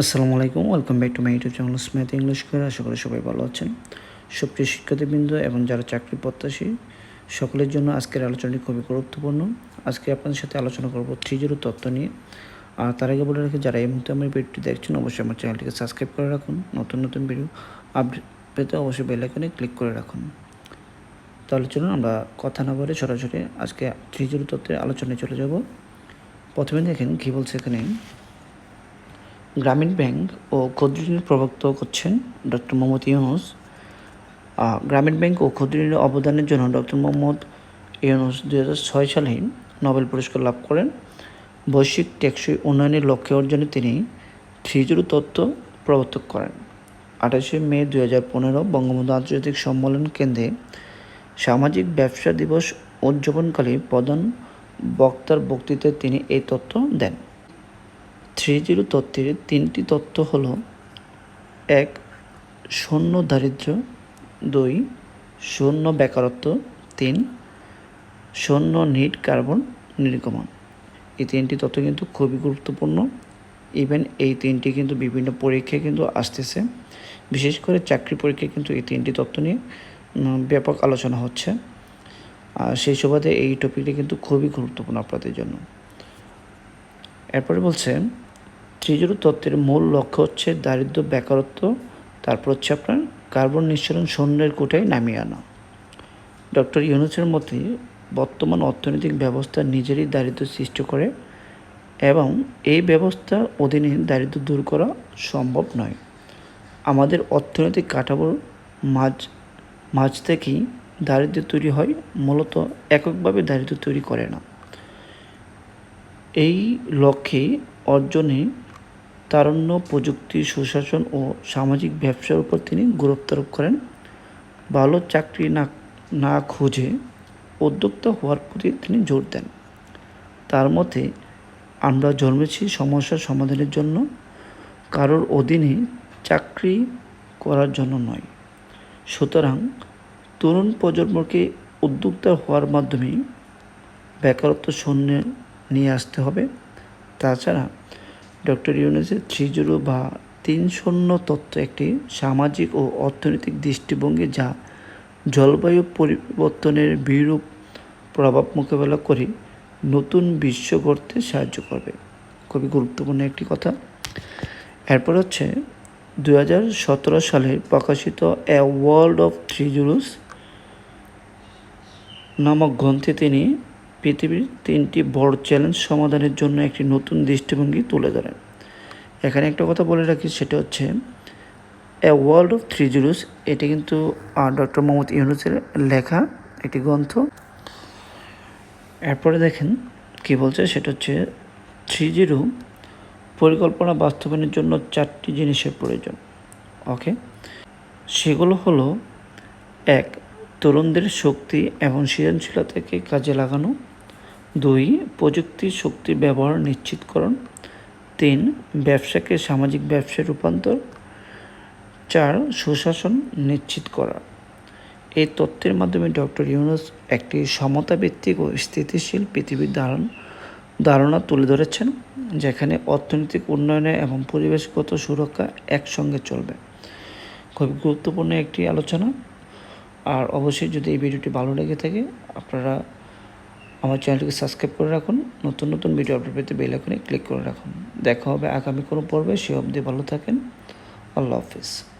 আসসালামু আলাইকুম, welcome back to my YouTube channel স্ম্যাথ English করে আশা করি সবাই ভালো আছেন। সুপ্রিয় শিক্ষার্থীবৃন্দ এবং যারা চাকরি প্রত্যাশী, সকলের জন্য আজকের আলোচনাটি খুবই গুরুত্বপূর্ণ। আজকে আপনাদের সাথে আলোচনা করব থ্রি জিরো তত্ত্ব নিয়ে। আর তার আগে বলে রাখি, যারা এই মুহূর্তে আমার ভিডিওটি দেখছেন, অবশ্যই আমার চ্যানেলটিকে সাবস্ক্রাইব করে রাখুন। নতুন নতুন ভিডিও আপডেট পেতে অবশ্যই বেল আইকনে ক্লিক করে রাখুন। তাহলে চলুন আমরা কথা না বলে সরাসরি আজকে থ্রি জিরো তত্ত্বের আলোচনায় চলে যাব। প্রথমে দেখেন কী বলছে এখানে। গ্রামীণ ব্যাংক ও ক্ষুদ্র ঋণের প্রবর্তক হচ্ছেন ডক্টর মোহাম্মদ ইউনুস। গ্রামীণ ব্যাংক ও ক্ষুদ্র ঋণের অবদানের জন্য ডক্টর মোহাম্মদ ইউনুস দু ছয় সালে নোবেল পুরস্কার লাভ করেন। বৈশ্বিক টেকসই উন্নয়নের লক্ষ্যে অর্জনে তিনি থ্রি তত্ত্ব প্রবর্তক করেন। আঠাশে মে দু হাজার পনেরো বঙ্গবন্ধু আন্তর্জাতিক সম্মেলন কেন্দ্রে সামাজিক ব্যবসা দিবস উদযাপনকালে প্রধান বক্তার বক্তৃতায় তিনি এই তথ্য দেন। থ্রি জিরো তত্ত্বের তিনটি তত্ত্ব হল, এক, শূন্য দারিদ্র দুই, শূন্য বেকারত্ব, তিন, শূন্য নিট কার্বন নির্গমন। এই তিনটি তত্ত্ব কিন্তু খুবই গুরুত্বপূর্ণ। ইভেন এই তিনটি কিন্তু বিভিন্ন পরীক্ষায় কিন্তু আসতেছে। বিশেষ করে চাকরি পরীক্ষায় কিন্তু এই তিনটি তত্ত্ব নিয়ে ব্যাপক আলোচনা হচ্ছে। আর সেই সুবাদে এই টপিকটি কিন্তু খুবই গুরুত্বপূর্ণ আপনাদের জন্য। এরপরে বলছে ত্রিজুর তত্ত্বের মূল লক্ষ্য হচ্ছে দারিদ্র্য বেকারত্ব, তারপর হচ্ছে আপনার কার্বন নিঃসরণ শূন্যের কোটায় নামিয়ে আনা। ডক্টর ইউনুসের মতে, বর্তমান অর্থনৈতিক ব্যবস্থা নিজেরই দারিদ্র্য সৃষ্টি করে এবং এই ব্যবস্থা অধীনে দারিদ্র্য দূর করা সম্ভব নয়। আমাদের অর্থনৈতিক কাঠামোর মাঝ মাঝ থেকেই দারিদ্র্য তৈরি হয়, মূলত এককভাবে দারিদ্র্য তৈরি করে না। এই লক্ষ্যে অর্জনে তারুণ্য, প্রযুক্তি, সুশাসন ও সামাজিক ব্যবসার উপর তিনি গুরুত্বারোপ করেন। ভালো চাকরি না না খুঁজে উদ্যোক্তা হওয়ার প্রতি তিনি জোর দেন। তার মতে, আমরা জন্মেছি সমস্যার সমাধানের জন্য, কারোর অধীনে চাকরি করার জন্য নয়। সুতরাং তরুণ প্রজন্মকে উদ্যোক্তা হওয়ার মাধ্যমে বেকারত্ব শূন্যে নিয়ে আসতে হবে। তাছাড়া ডক্টর ইউনুসের থ্রি জিরো বা তিন শূন্য তত্ত্ব একটি সামাজিক ও অর্থনৈতিক দৃষ্টিভঙ্গি যা জলবায়ু পরিবর্তনের বিরূপ প্রভাব মোকাবেলা করে নতুন বিশ্ব গড়তে সাহায্য করবে। খুবই গুরুত্বপূর্ণ একটি কথা। এরপর হচ্ছে দু হাজার সতেরো সালে প্রকাশিত A World of Three Zeros নামক গ্রন্থে তিনি পৃথিবীর তিনটি বড় চ্যালেঞ্জ সমাধানের জন্য একটি নতুন দৃষ্টিভঙ্গি তুলে ধরেন। এখানে একটা কথা বলে রাখি, সেটা হচ্ছে A World of Three Zeros এটি কিন্তু ডক্টর মোহাম্মদ ইউনুসের লেখা একটি গ্রন্থ। এরপরে দেখেন, কি বলছে? সেটা হচ্ছে থ্রি জিরো পরিকল্পনা বাস্তবায়নের জন্য চারটি জিনিসের প্রয়োজন। ওকে? সেগুলো হলো, এক, তরুণদের শক্তি এবং সৃজনশীলতাকে কাজে লাগানো। দুই, প্রযুক্তি শক্তির ব্যবহার নিশ্চিতকরণ। তিন, ব্যবসাকে সামাজিক ব্যবসায় রূপান্তর। চার, সুশাসন নিশ্চিত করা। এই তত্ত্বের মাধ্যমে ডক্টর ইউনুস একটি সমতা ভিত্তিক ও স্থিতিশীল পৃথিবীর ধারণ, ধারণা তুলে ধরেছেন, যেখানে অর্থনৈতিক উন্নয়নে এবং পরিবেশগত সুরক্ষা একসঙ্গে চলবে। খুব গুরুত্বপূর্ণ একটি আলোচনা। আর অবশ্যই যদি এই ভিডিওটি ভালো লেগে থাকে, আপনারা আমার চ্যানেলটিকে সাবস্ক্রাইব করে রাখুন, নতুন নতুন ভিডিও আপডেট পেতে বেল আইকনে ক্লিক করে রাখুন। দেখা হবে আগামী কোনো পর্বে, সে অবধি ভালো থাকেন। আল্লাহ হাফিজ।